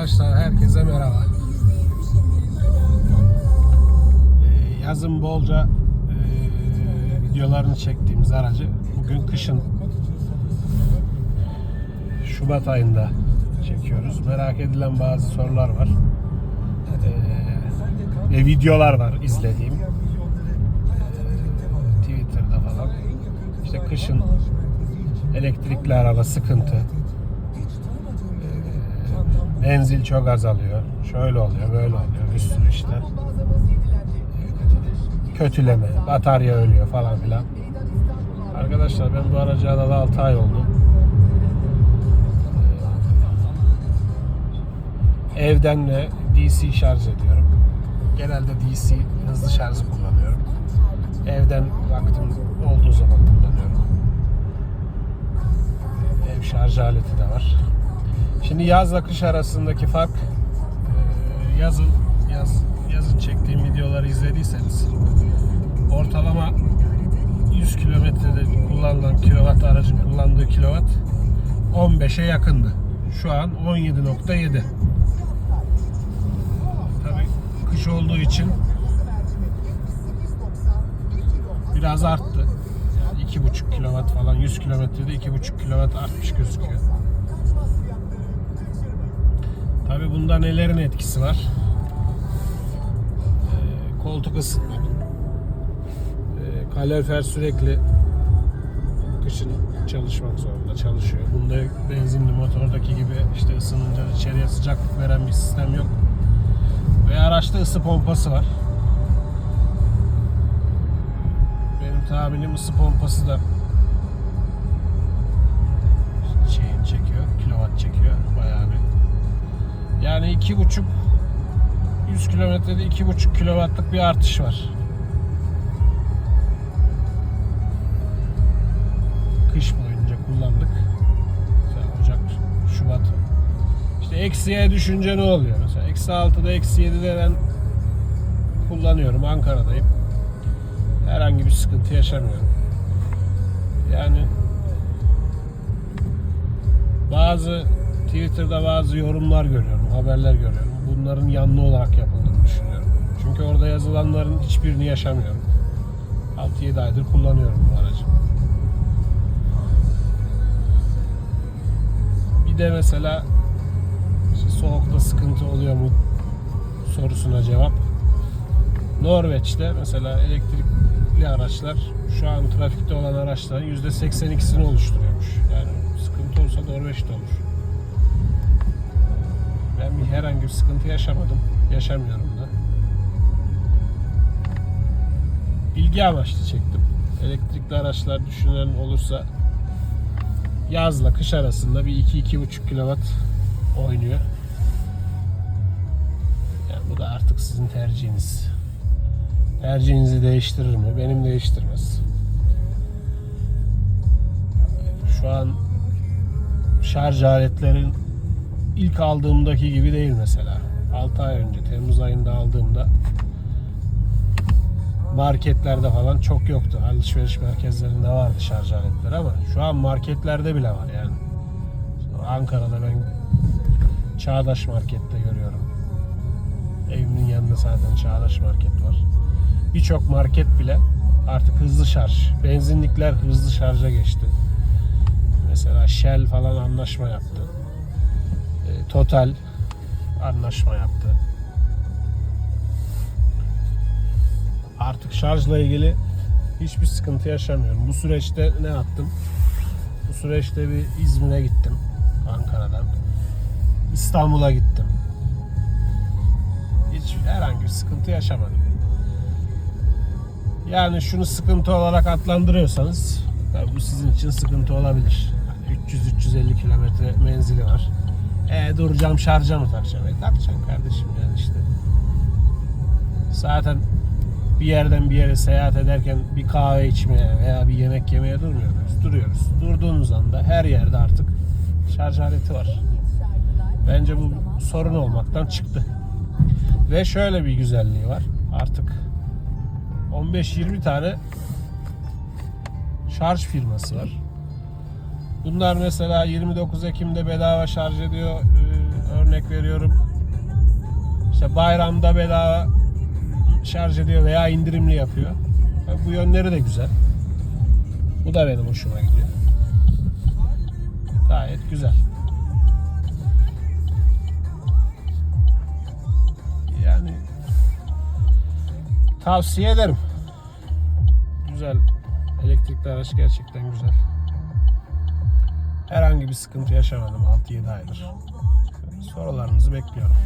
Arkadaşlar herkese merhaba. Ee, yazın bolca e, videolarını çektiğimiz aracı bugün kışın Şubat ayında çekiyoruz. Merak edilen bazı sorular var. Ee, ve videolar var izlediğim. Twitter'da falan. İşte kışın elektrikli araba sıkıntı. Menzil çok azalıyor. Şöyle oluyor, böyle oluyor. Bir sürü işte. Kötüleme, batarya ölüyor falan filan. Arkadaşlar ben bu aracı alalı 6 ay oldu. Ee, Evden de DC şarj ediyorum. Genelde DC hızlı şarjı kullanıyorum. Evden vaktim olduğu zaman kullanıyorum. Ev şarj aleti de var. Şimdi yazla kış arasındaki fark e, yazın yaz yazın çektiğim videoları izlediyseniz ortalama 100 kilometrede kullanılan kilowatt aracın kullandığı kilowatt 15'e yakındı. Şu an 17.7. Tabii kış olduğu için biraz arttı. Yani 2,5 kilowatt falan 100 kilometrede 2,5 kilowatt artmış gözüküyor. Tabi bunda nelerin etkisi var? Ee, koltuk ısıtma. Ee, kalorifer sürekli kışın çalışmak zorunda çalışıyor. Bunda benzinli motordaki gibi işte ısınınca içeriye sıcaklık veren bir sistem yok. Ve araçta ısı pompası var. Benim tahminim ısı pompası da şeyin çekiyor, kilowatt çekiyor bayağı bir. Yani iki buçuk 100 kilometrede iki buçuk kilowattlık bir artış var. Kış boyunca kullandık. Mesela Ocak, Şubat. İşte eksiye düşünce ne oluyor? Mesela eksi 6'da eksi 7'de ben kullanıyorum. Ankara'dayım. Herhangi bir sıkıntı yaşamıyorum. Yani bazı Twitter'da bazı yorumlar görüyorum, haberler görüyorum. Bunların yanlı olarak yapıldığını düşünüyorum. Çünkü orada yazılanların hiçbirini yaşamıyorum. 6-7 aydır kullanıyorum bu aracı. Bir de mesela işte soğukta sıkıntı oluyor mu sorusuna cevap. Norveç'te mesela elektrikli araçlar şu an trafikte olan araçların %82'sini oluşturuyormuş. Yani sıkıntı olsa Norveç'te olur. Ben bir herhangi bir sıkıntı yaşamadım. Yaşamıyorum da. Bilgi amaçlı çektim. Elektrikli araçlar düşünen olursa yazla kış arasında bir 2-2,5 kW oynuyor. Yani bu da artık sizin tercihiniz. Tercihinizi değiştirir mi? Benim değiştirmez. Şu an şarj aletlerin ilk aldığımdaki gibi değil mesela. 6 ay önce Temmuz ayında aldığımda marketlerde falan çok yoktu. Alışveriş merkezlerinde vardı şarj aletleri ama şu an marketlerde bile var yani. Ankara'da ben Çağdaş Market'te görüyorum. Evimin yanında zaten Çağdaş Market var. Birçok market bile artık hızlı şarj. Benzinlikler hızlı şarja geçti. Mesela Shell falan anlaşma yaptı. Total anlaşma yaptı. Artık şarjla ilgili hiçbir sıkıntı yaşamıyorum. Bu süreçte ne yaptım? Bu süreçte bir İzmir'e gittim Ankara'dan. İstanbul'a gittim. Hiç herhangi bir sıkıntı yaşamadım. Yani şunu sıkıntı olarak adlandırıyorsanız bu sizin için sıkıntı olabilir. Yani 300-350 kilometre menzili var. E duracağım şarja mı takacağım? E takacaksın kardeşim yani işte. Zaten bir yerden bir yere seyahat ederken bir kahve içmeye veya bir yemek yemeye durmuyoruz. Duruyoruz. Durduğunuz anda her yerde artık şarj aleti var. Bence bu sorun olmaktan çıktı. Ve şöyle bir güzelliği var. Artık 15-20 tane şarj firması var. Bunlar mesela 29 Ekim'de bedava şarj ediyor. Ee, örnek veriyorum. İşte bayramda bedava şarj ediyor veya indirimli yapıyor. Bu yönleri de güzel. Bu da benim hoşuma gidiyor. Gayet güzel. Yani tavsiye ederim. Güzel. Elektrikli araç gerçekten güzel. Herhangi bir sıkıntı yaşamadım 6-7 aydır. Sorularınızı bekliyorum.